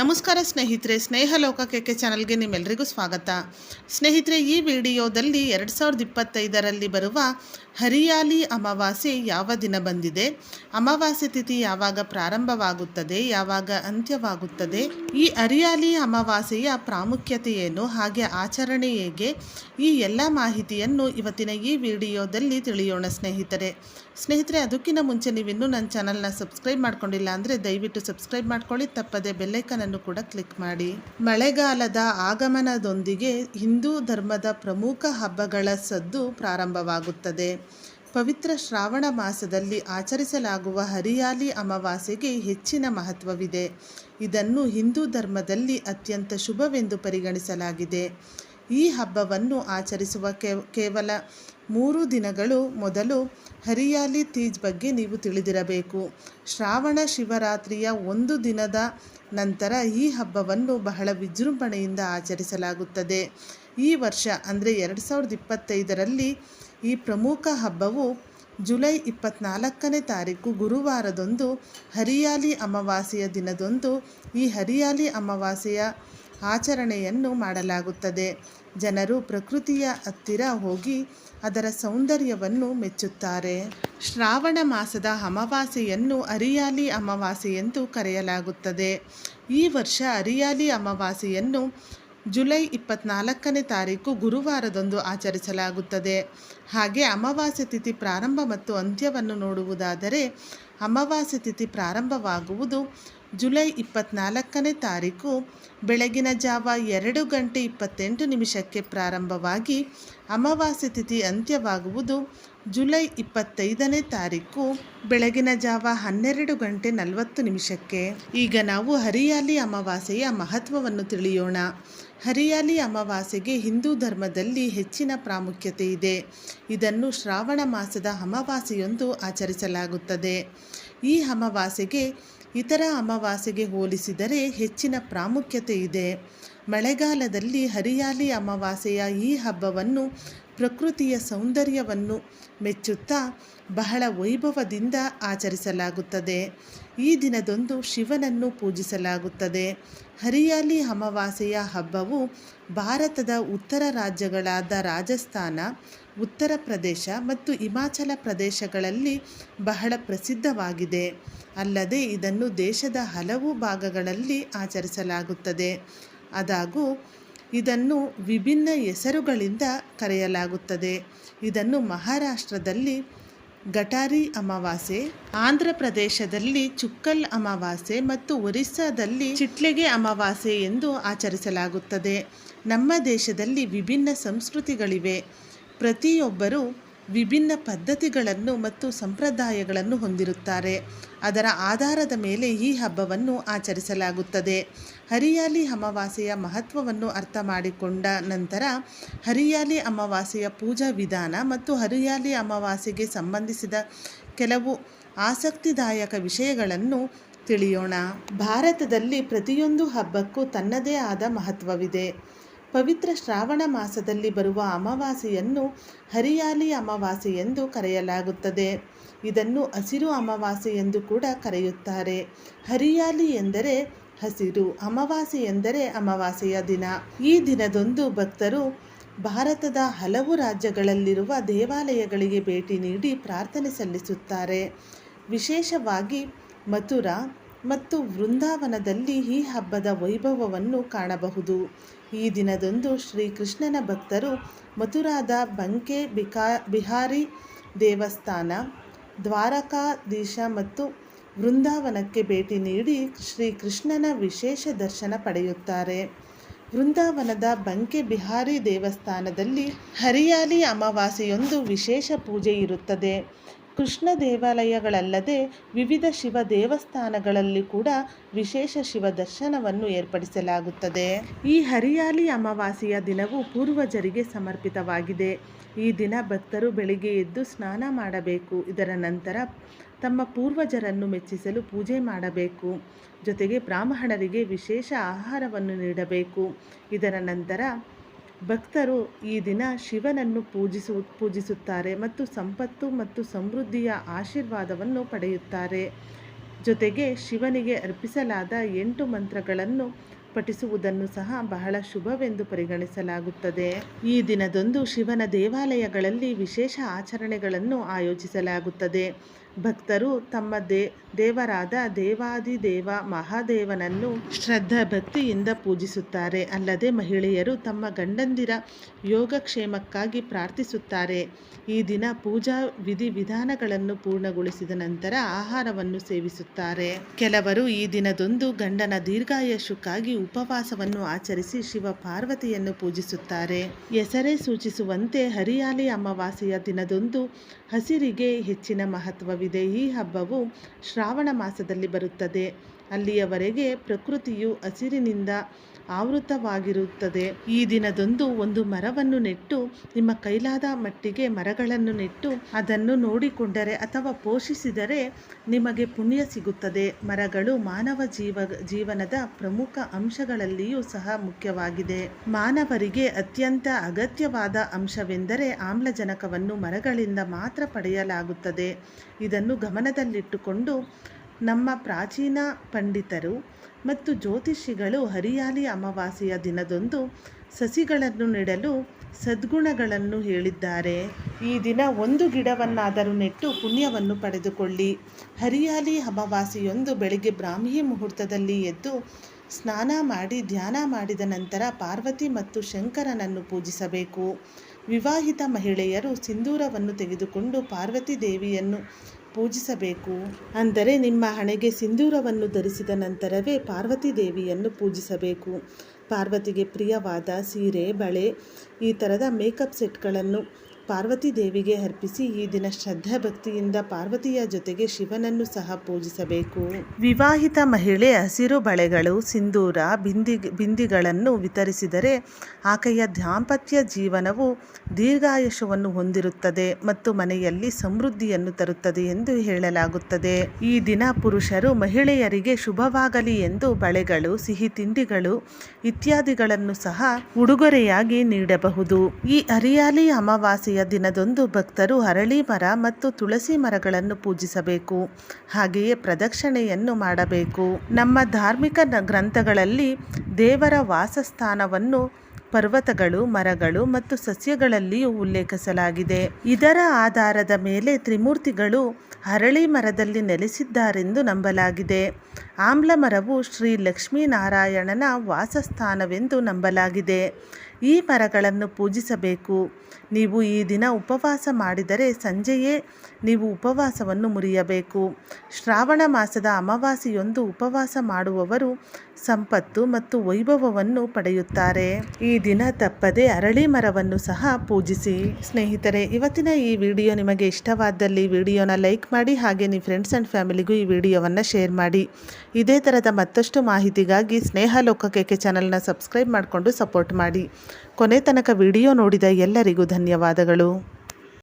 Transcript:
ನಮಸ್ಕಾರ ಸ್ನೇಹಿತರೆ, ಸ್ನೇಹ ಲೋಕ ಕೆಕೆ ಚಾನಲ್ಗೆ ನಿಮ್ಮೆಲ್ಲರಿಗೂ ಸ್ವಾಗತ. ಸ್ನೇಹಿತರೆ, ಈ ವಿಡಿಯೋದಲ್ಲಿ ಎರಡು ಸಾವಿರದ ಇಪ್ಪತ್ತೈದರಲ್ಲಿ ಬರುವ ಹರಿಯಾಲಿ ಅಮಾವಾಸ್ಯೆ ಯಾವ ದಿನ ಬಂದಿದೆ, ಅಮಾವಾಸ್ಯೆ ತಿಥಿ ಯಾವಾಗ ಪ್ರಾರಂಭವಾಗುತ್ತದೆ, ಯಾವಾಗ ಅಂತ್ಯವಾಗುತ್ತದೆ, ಈ ಹರಿಯಾಲಿ ಅಮಾವಾಸ್ಯೆಯ ಪ್ರಾಮುಖ್ಯತೆ ಏನು ಹಾಗೆ ಆಚರಣೆ ಹೇಗೆ, ಈ ಎಲ್ಲ ಮಾಹಿತಿಯನ್ನು ಇವತ್ತಿನ ಈ ವಿಡಿಯೋದಲ್ಲಿ ತಿಳಿಯೋಣ ಸ್ನೇಹಿತರೆ. ಸ್ನೇಹಿತರೆ, ಅದಕ್ಕಿಂತ ಮುಂಚೆ ನೀವಿನ್ನೂ ನನ್ನ ಚಾನಲ್ನ ಸಬ್ಸ್ಕ್ರೈಬ್ ಮಾಡ್ಕೊಂಡಿಲ್ಲ ಅಂದರೆ ದಯವಿಟ್ಟು ಸಬ್ಸ್ಕ್ರೈಬ್ ಮಾಡ್ಕೊಳ್ಳಿ, ತಪ್ಪದೆ ಬೆಲ್ಲೈಕನನ್ನು ಕೂಡ ಕ್ಲಿಕ್ ಮಾಡಿ. ಮಳೆಗಾಲದ ಆಗಮನದೊಂದಿಗೆ ಹಿಂದೂ ಧರ್ಮದ ಪ್ರಮುಖ ಹಬ್ಬಗಳ ಸದ್ದು ಪ್ರಾರಂಭವಾಗುತ್ತದೆ. ಪವಿತ್ರ ಶ್ರಾವಣ ಮಾಸದಲ್ಲಿ ಆಚರಿಸಲಾಗುವ ಹರಿಯಾಲಿ ಅಮಾವಾಸ್ಯೆಗೆ ಹೆಚ್ಚಿನ ಮಹತ್ವವಿದೆ. ಇದನ್ನು ಹಿಂದೂ ಧರ್ಮದಲ್ಲಿ ಅತ್ಯಂತ ಶುಭವೆಂದು ಪರಿಗಣಿಸಲಾಗಿದೆ. ಈ ಹಬ್ಬವನ್ನು ಆಚರಿಸುವ ಕೇವಲ ಮೂರು ದಿನಗಳು ಮೊದಲು ಹರಿಯಾಲಿ ತೀಜ್ ಬಗ್ಗೆ ನೀವು ತಿಳಿದಿರಬೇಕು. ಶ್ರಾವಣ ಶಿವರಾತ್ರಿಯ ಒಂದು ದಿನದ ನಂತರ ಈ ಹಬ್ಬವನ್ನು ಬಹಳ ವಿಜೃಂಭಣೆಯಿಂದ ಆಚರಿಸಲಾಗುತ್ತದೆ. ಈ ವರ್ಷ, ಅಂದರೆ ಎರಡು ಸಾವಿರದ ಇಪ್ಪತ್ತೈದರಲ್ಲಿ ಈ ಪ್ರಮುಖ ಹಬ್ಬವು ಜುಲೈ ಇಪ್ಪತ್ನಾಲ್ಕನೇ ತಾರೀಕು ಗುರುವಾರದಂದು ಹರಿಯಾಲಿ ಅಮಾವಾಸ್ಯೆಯ ದಿನದಂದು ಈ ಹರಿಯಾಲಿ ಅಮಾವಾಸ್ಯೆಯ ಆಚರಣೆಯನ್ನು ಮಾಡಲಾಗುತ್ತದೆ. ಜನರು ಪ್ರಕೃತಿಯ ಹತ್ತಿರ ಹೋಗಿ ಅದರ ಸೌಂದರ್ಯವನ್ನು ಮೆಚ್ಚುತ್ತಾರೆ. ಶ್ರಾವಣ ಮಾಸದ ಅಮಾವಾಸ್ಯೆಯನ್ನು ಅರಿಯಾಲಿ ಅಮಾವಾಸೆ ಎಂದು ಕರೆಯಲಾಗುತ್ತದೆ. ಈ ವರ್ಷ ಅರಿಯಾಲಿ ಅಮಾವಾಸ್ಯೆಯನ್ನು ಜುಲೈ ಇಪ್ಪತ್ನಾಲ್ಕನೇ ತಾರೀಕು ಗುರುವಾರದಂದು ಆಚರಿಸಲಾಗುತ್ತದೆ. ಹಾಗೆ ಅಮಾವಾಸ್ಯೆ ತಿಥಿ ಪ್ರಾರಂಭ ಮತ್ತು ಅಂತ್ಯವನ್ನು ನೋಡುವುದಾದರೆ ಅಮಾವಾಸ್ಯೆ ತಿಥಿ ಪ್ರಾರಂಭವಾಗುವುದು ಜುಲೈ ಇಪ್ಪತ್ನಾಲ್ಕನೇ ತಾರೀಕು ಬೆಳಗಿನ ಜಾವ ಎರಡು ಗಂಟೆ ಇಪ್ಪತ್ತೆಂಟು ನಿಮಿಷಕ್ಕೆ ಪ್ರಾರಂಭವಾಗಿ ಅಮಾವಾಸ್ಯೆ ತಿಥಿ ಅಂತ್ಯವಾಗುವುದು ಜುಲೈ ಇಪ್ಪತ್ತೈದನೇ ತಾರೀಕು ಬೆಳಗಿನ ಜಾವ ಹನ್ನೆರಡು ಗಂಟೆ ನಲವತ್ತು ನಿಮಿಷಕ್ಕೆ. ಈಗ ನಾವು ಹರಿಯಾಲಿ ಅಮಾವಾಸ್ಯೆಯ ಮಹತ್ವವನ್ನು ತಿಳಿಯೋಣ. ಹರಿಯಾಲಿ ಅಮಾವಾಸ್ಯೆಗೆ ಹಿಂದೂ ಧರ್ಮದಲ್ಲಿ ಹೆಚ್ಚಿನ ಪ್ರಾಮುಖ್ಯತೆ ಇದೆ. ಇದನ್ನು ಶ್ರಾವಣ ಮಾಸದ ಅಮಾವಾಸ್ಯೆಯೊಂದು ಆಚರಿಸಲಾಗುತ್ತದೆ. ಈ ಅಮಾವಾಸ್ಯೆಗೆ ಇತರ ಅಮಾವಾಸ್ಯೆಗೆ ಹೋಲಿಸಿದರೆ ಹೆಚ್ಚಿನ ಪ್ರಾಮುಖ್ಯತೆ ಇದೆ. ಮಳೆಗಾಲದಲ್ಲಿ ಹರಿಯಾಲಿ ಅಮಾವಾಸ್ಯೆಯ ಈ ಹಬ್ಬವನ್ನು ಪ್ರಕೃತಿಯ ಸೌಂದರ್ಯವನ್ನು ಮೆಚ್ಚುತ್ತಾ ಬಹಳ ವೈಭವದಿಂದ ಆಚರಿಸಲಾಗುತ್ತದೆ. ಈ ದಿನದಂದು ಶಿವನನ್ನು ಪೂಜಿಸಲಾಗುತ್ತದೆ. ಹರಿಯಾಲಿ ಅಮಾವಾಸ್ಯೆಯ ಹಬ್ಬವು ಭಾರತದ ಉತ್ತರ ರಾಜ್ಯಗಳಾದ ರಾಜಸ್ಥಾನ ಉತ್ತರ ಪ್ರದೇಶ ಮತ್ತು ಹಿಮಾಚಲ ಪ್ರದೇಶಗಳಲ್ಲಿ ಬಹಳ ಪ್ರಸಿದ್ಧವಾಗಿದೆ. ಅಲ್ಲದೆ ಇದನ್ನು ದೇಶದ ಹಲವು ಭಾಗಗಳಲ್ಲಿ ಆಚರಿಸಲಾಗುತ್ತದೆ. ಆದಾಗೂ ಇದನ್ನು ವಿಭಿನ್ನ ಹೆಸರುಗಳಿಂದ ಕರೆಯಲಾಗುತ್ತದೆ. ಇದನ್ನು ಮಹಾರಾಷ್ಟ್ರದಲ್ಲಿ ಗಟಾರಿ ಅಮಾವಾಸ್ಯೆ, ಆಂಧ್ರ ಪ್ರದೇಶದಲ್ಲಿ ಚುಕ್ಕಲ್ ಅಮಾವಾಸ್ಯೆ ಮತ್ತು ಒರಿಸ್ಸಾದಲ್ಲಿ ಚಿಟ್ಲೆಗೆ ಅಮಾವಾಸ್ಯೆ ಎಂದು ಆಚರಿಸಲಾಗುತ್ತದೆ. ನಮ್ಮ ದೇಶದಲ್ಲಿ ವಿಭಿನ್ನ ಸಂಸ್ಕೃತಿಗಳಿವೆ. ಪ್ರತಿಯೊಬ್ಬರು ವಿಭಿನ್ನ ಪದ್ಧತಿಗಳನ್ನು ಮತ್ತು ಸಂಪ್ರದಾಯಗಳನ್ನು ಹೊಂದಿರುತ್ತಾರೆ. ಅದರ ಆಧಾರದ ಮೇಲೆ ಈ ಹಬ್ಬವನ್ನು ಆಚರಿಸಲಾಗುತ್ತದೆ. ಹರಿಯಾಲಿ ಅಮಾವಾಸ್ಯೆಯ ಮಹತ್ವವನ್ನು ಅರ್ಥ ಮಾಡಿಕೊಂಡ ನಂತರ ಹರಿಯಾಲಿ ಅಮಾವಾಸ್ಯೆಯ ಪೂಜಾ ವಿಧಾನ ಮತ್ತು ಹರಿಯಾಲಿ ಅಮಾವಾಸ್ಯೆಗೆ ಸಂಬಂಧಿಸಿದ ಕೆಲವು ಆಸಕ್ತಿದಾಯಕ ವಿಷಯಗಳನ್ನು ತಿಳಿಯೋಣ. ಭಾರತದಲ್ಲಿ ಪ್ರತಿಯೊಂದು ಹಬ್ಬಕ್ಕೂ ತನ್ನದೇ ಆದ ಮಹತ್ವವಿದೆ. ಪವಿತ್ರ ಶ್ರಾವಣ ಮಾಸದಲ್ಲಿ ಬರುವ ಅಮಾವಾಸ್ಯೆಯನ್ನು ಹರಿಯಾಲಿ ಅಮಾವಾಸ್ಯೆ ಎಂದು ಕರೆಯಲಾಗುತ್ತದೆ. ಇದನ್ನು ಹಸಿರು ಅಮಾವಾಸ್ಯೆ ಎಂದು ಕೂಡ ಕರೆಯುತ್ತಾರೆ. ಹರಿಯಾಲಿ ಎಂದರೆ ಹಸಿರು, ಅಮಾವಾಸ್ಯೆ ಎಂದರೆ ಅಮಾವಾಸ್ಯೆಯ ದಿನ. ಈ ದಿನದಂದು ಭಕ್ತರು ಭಾರತದ ಹಲವು ರಾಜ್ಯಗಳಲ್ಲಿರುವ ದೇವಾಲಯಗಳಿಗೆ ಭೇಟಿ ನೀಡಿ ಪ್ರಾರ್ಥನೆ ಸಲ್ಲಿಸುತ್ತಾರೆ. ವಿಶೇಷವಾಗಿ ಮಥುರಾ ಮತ್ತು ವೃಂದಾವನದಲ್ಲಿ ಈ ಹಬ್ಬದ ವೈಭವವನ್ನು ಕಾಣಬಹುದು. ಈ ದಿನದಂದು ಶ್ರೀಕೃಷ್ಣನ ಭಕ್ತರು ಮಥುರಾದ ಬಂಕೆ ಬಿಕಾ ಬಿಹಾರಿ ದೇವಸ್ಥಾನ, ದ್ವಾರಕಾಧೀಶ ಮತ್ತು ವೃಂದಾವನಕ್ಕೆ ಭೇಟಿ ನೀಡಿ ಶ್ರೀಕೃಷ್ಣನ ವಿಶೇಷ ದರ್ಶನ ಪಡೆಯುತ್ತಾರೆ. ವೃಂದಾವನದ ಬಂಕೆ ಬಿಹಾರಿ ದೇವಸ್ಥಾನದಲ್ಲಿ ಹರಿಯಾಲಿ ಅಮಾವಾಸೆಯೊಂದು ವಿಶೇಷ ಪೂಜೆ ಇರುತ್ತದೆ. ಕೃಷ್ಣ ದೇವಾಲಯಗಳಲ್ಲದೆ ವಿವಿಧ ಶಿವ ದೇವಸ್ಥಾನಗಳಲ್ಲಿ ಕೂಡ ವಿಶೇಷ ಶಿವ ದರ್ಶನವನ್ನು ಏರ್ಪಡಿಸಲಾಗುತ್ತದೆ. ಈ ಹರಿಯಾಲಿ ಅಮಾವಾಸ್ಯೆಯ ದಿನವು ಪೂರ್ವಜರಿಗೆ ಸಮರ್ಪಿತವಾಗಿದೆ. ಈ ದಿನ ಭಕ್ತರು ಬೆಳಿಗ್ಗೆ ಎದ್ದು ಸ್ನಾನ ಮಾಡಬೇಕು. ಇದರ ನಂತರ ತಮ್ಮ ಪೂರ್ವಜರನ್ನು ಮೆಚ್ಚಿಸಲು ಪೂಜೆ ಮಾಡಬೇಕು. ಜೊತೆಗೆ ಬ್ರಾಹ್ಮಣರಿಗೆ ವಿಶೇಷ ಆಹಾರವನ್ನು ನೀಡಬೇಕು. ಇದರ ನಂತರ ಭಕ್ತರು ಈ ದಿನ ಶಿವನನ್ನು ಪೂಜಿಸು, ಪೂಜಿಸುತ್ತಾರೆ ಮತ್ತು ಸಂಪತ್ತು ಮತ್ತು ಸಮೃದ್ಧಿಯ ಆಶೀರ್ವಾದವನ್ನು ಪಡೆಯುತ್ತಾರೆ. ಜೊತೆಗೆ ಶಿವನಿಗೆ ಅರ್ಪಿಸಲಾದ ಎಂಟು ಮಂತ್ರಗಳನ್ನು ಪಠಿಸುವುದನ್ನು ಸಹ ಬಹಳ ಶುಭವೆಂದು ಪರಿಗಣಿಸಲಾಗುತ್ತದೆ. ಈ ದಿನದಂದು ಶಿವನ ದೇವಾಲಯಗಳಲ್ಲಿ ವಿಶೇಷ ಆಚರಣೆಗಳನ್ನು ಆಯೋಜಿಸಲಾಗುತ್ತದೆ. ಭಕ್ತರು ತಮ್ಮ ದೇ, ದೇವರಾದ ದೇವಾದಿದೇವ ಮಹಾದೇವನನ್ನು ಶ್ರದ್ಧಾ ಭಕ್ತಿಯಿಂದ ಪೂಜಿಸುತ್ತಾರೆ. ಅಲ್ಲದೆ ಮಹಿಳೆಯರು ತಮ್ಮ ಗಂಡಂದಿರ ಯೋಗಕ್ಷೇಮಕ್ಕಾಗಿ ಪ್ರಾರ್ಥಿಸುತ್ತಾರೆ. ಈ ದಿನ ಪೂಜಾ ವಿಧಿವಿಧಾನಗಳನ್ನು ಪೂರ್ಣಗೊಳಿಸಿದ ನಂತರ ಆಹಾರವನ್ನು ಸೇವಿಸುತ್ತಾರೆ. ಕೆಲವರು ಈ ದಿನದೊಂದು ಗಂಡನ ದೀರ್ಘಾಯಶಕ್ಕಾಗಿ ಉಪವಾಸವನ್ನು ಆಚರಿಸಿ ಶಿವ ಪಾರ್ವತಿಯನ್ನು ಪೂಜಿಸುತ್ತಾರೆ. ಹೆಸರೇ ಸೂಚಿಸುವಂತೆ ಹರಿಯಾಲಿ ಅಮಾವಾಸ್ಯೆಯ ದಿನದೊಂದು ಹಸಿರಿಗೆ ಹೆಚ್ಚಿನ ಮಹತ್ವವಿದೆ ಈ ಹಬ್ಬವು ಶ್ರಾವಣ ಮಾಸದಲ್ಲಿ ಬರುತ್ತದೆ. ಅಲ್ಲಿಯವರೆಗೆ ಪ್ರಕೃತಿಯು ಹಸಿರಿನಿಂದ ಆವೃತವಾಗಿರುತ್ತದೆ. ಈ ದಿನದಂದು ಒಂದು ಮರವನ್ನು ನೆಟ್ಟು, ನಿಮ್ಮ ಕೈಲಾದ ಮಟ್ಟಿಗೆ ಮರಗಳನ್ನು ನೆಟ್ಟು, ಅದನ್ನು ನೋಡಿಕೊಂಡರೆ ಅಥವಾ ಪೋಷಿಸಿದರೆ ನಿಮಗೆ ಪುಣ್ಯ ಸಿಗುತ್ತದೆ. ಮರಗಳು ಮಾನವ ಜೀವ, ಜೀವನದ ಪ್ರಮುಖ ಅಂಶಗಳಲ್ಲಿಯೂ ಸಹ ಮುಖ್ಯವಾಗಿದೆ. ಮಾನವರಿಗೆ ಅತ್ಯಂತ ಅಗತ್ಯವಾದ ಅಂಶವೆಂದರೆ ಆಮ್ಲಜನಕವನ್ನು ಮರಗಳಿಂದ ಮಾತ್ರ ಪಡೆಯಲಾಗುತ್ತದೆ. ಇದನ್ನು ಗಮನದಲ್ಲಿಟ್ಟುಕೊಂಡು ನಮ್ಮ ಪ್ರಾಚೀನ ಪಂಡಿತರು ಮತ್ತು ಜ್ಯೋತಿಷಿಗಳು ಹರಿಯಾಲಿ ಅಮಾವಾಸ್ಯೆಯ ದಿನದಂದು ಸಸಿಗಳನ್ನು ನೆಡಲು ಸದ್ಗುಣಗಳನ್ನು ಹೇಳಿದ್ದಾರೆ. ಈ ದಿನ ಒಂದು ಗಿಡವನ್ನಾದರೂ ನೆಟ್ಟು ಪುಣ್ಯವನ್ನು ಪಡೆದುಕೊಳ್ಳಿ. ಹರಿಯಾಲಿ ಅಮಾವಾಸ್ಯೆಯೊಂದು ಬೆಳಿಗ್ಗೆ ಬ್ರಾಹ್ಮಿ ಮುಹೂರ್ತದಲ್ಲಿ ಎದ್ದು ಸ್ನಾನ ಮಾಡಿ ಧ್ಯಾನ ಮಾಡಿದ ನಂತರ ಪಾರ್ವತಿ ಮತ್ತು ಶಂಕರನನ್ನು ಪೂಜಿಸಬೇಕು. ವಿವಾಹಿತ ಮಹಿಳೆಯರು ಸಿಂಧೂರವನ್ನು ತೆಗೆದುಕೊಂಡು ಪಾರ್ವತಿ ದೇವಿಯನ್ನು ಪೂಜಿಸಬೇಕು. ಅಂದರೆ ನಿಮ್ಮ ಹಣೆಗೆ ಸಿಂಧೂರವನ್ನು ಧರಿಸಿದ ನಂತರವೇ ಪಾರ್ವತಿ ದೇವಿಯನ್ನು ಪೂಜಿಸಬೇಕು. ಪಾರ್ವತಿಗೆ ಪ್ರಿಯವಾದ ಸೀರೆ, ಬಳೆ, ಈ ಥರದ ಮೇಕಪ್ ಸೆಟ್ಗಳನ್ನು ಪಾರ್ವತಿ ದೇವಿಗೆ ಅರ್ಪಿಸಿ ಈ ದಿನ ಶ್ರದ್ಧಾ ಭಕ್ತಿಯಿಂದ ಪಾರ್ವತಿಯ ಜೊತೆಗೆ ಶಿವನನ್ನು ಸಹ ಪೂಜಿಸಬೇಕು. ವಿವಾಹಿತ ಮಹಿಳೆ ಹಸಿರು ಬಳೆಗಳು ಸಿಂಧೂರ ಬಿಂದಿ, ಬಿಂದಿಗಳನ್ನು ವಿತರಿಸಿದರೆ ಆಕೆಯ ದಾಂಪತ್ಯ ಜೀವನವು ದೀರ್ಘಾಯುಷವನ್ನು ಹೊಂದಿರುತ್ತದೆ ಮತ್ತು ಮನೆಯಲ್ಲಿ ಸಮೃದ್ಧಿಯನ್ನು ತರುತ್ತದೆ ಎಂದು ಹೇಳಲಾಗುತ್ತದೆ. ಈ ದಿನ ಪುರುಷರು ಮಹಿಳೆಯರಿಗೆ ಶುಭವಾಗಲಿ ಎಂದು ಬಳೆಗಳು, ಸಿಹಿ ತಿಂಡಿಗಳು ಇತ್ಯಾದಿಗಳನ್ನು ಸಹ ಉಡುಗೊರೆಯಾಗಿ ನೀಡಬಹುದು. ಈ ಹರಿಯಾಲಿ ಅಮಾವಾಸ್ಯೆಯ ದಿನದಂದು ಭಕ್ತರು ಅರಳಿ ಮರ ಮತ್ತು ತುಳಸಿ ಮರಗಳನ್ನು ಪೂಜಿಸಬೇಕು. ಹಾಗೆಯೇ ಪ್ರದಕ್ಷಿಣೆಯನ್ನು ಮಾಡಬೇಕು. ನಮ್ಮ ಧಾರ್ಮಿಕ ಗ್ರಂಥಗಳಲ್ಲಿ ದೇವರ ವಾಸಸ್ಥಾನವನ್ನು ಪರ್ವತಗಳು, ಮರಗಳು ಮತ್ತು ಸಸ್ಯಗಳಲ್ಲಿಯೂ ಉಲ್ಲೇಖಿಸಲಾಗಿದೆ. ಇದರ ಆಧಾರದ ಮೇಲೆ ತ್ರಿಮೂರ್ತಿಗಳು ಹರಳಿ ಮರದಲ್ಲಿ ನೆಲೆಸಿದ್ದಾರೆಂದು ನಂಬಲಾಗಿದೆ. ಆಮ್ಲ ಮರವು ಶ್ರೀ ಲಕ್ಷ್ಮೀನಾರಾಯಣನ ವಾಸಸ್ಥಾನವೆಂದು ನಂಬಲಾಗಿದೆ. ಈ ಮರಗಳನ್ನು ಪೂಜಿಸಬೇಕು. ನೀವು ಈ ದಿನ ಉಪವಾಸ ಮಾಡಿದರೆ ಸಂಜೆಯೇ ನೀವು ಉಪವಾಸವನ್ನು ಮುರಿಯಬೇಕು. ಶ್ರಾವಣ ಮಾಸದ ಅಮಾವಾಸ್ಯೆಯೊಂದು ಉಪವಾಸ ಮಾಡುವವರು ಸಂಪತ್ತು ಮತ್ತು ವೈಭವವನ್ನು ಪಡೆಯುತ್ತಾರೆ. ಈ ದಿನ ತಪ್ಪದೆ ಅರಳಿ ಮರವನ್ನು ಸಹ ಪೂಜಿಸಿ. ಸ್ನೇಹಿತರೆ, ಇವತ್ತಿನ ಈ ವಿಡಿಯೋ ನಿಮಗೆ ಇಷ್ಟವಾದಲ್ಲಿ ವಿಡಿಯೋನ ಲೈಕ್ ಮಾಡಿ ಹಾಗೆ ನಿಮ್ಮ ಫ್ರೆಂಡ್ಸ್ ಆ್ಯಂಡ್ ಫ್ಯಾಮಿಲಿಗೂ ಈ ವಿಡಿಯೋವನ್ನು ಶೇರ್ ಮಾಡಿ. ಇದೇ ಥರದ ಮತ್ತಷ್ಟು ಮಾಹಿತಿಗಾಗಿ ಸ್ನೇಹ ಲೋಕಕ್ಕೆ ಚಾನಲ್ನ ಸಬ್ಸ್ಕ್ರೈಬ್ ಮಾಡಿಕೊಂಡು ಸಪೋರ್ಟ್ ಮಾಡಿ. ಕೊನೆ ತನಕ ವಿಡಿಯೋ ನೋಡಿದ ಎಲ್ಲರಿಗೂ ಧನ್ಯವಾದಗಳು.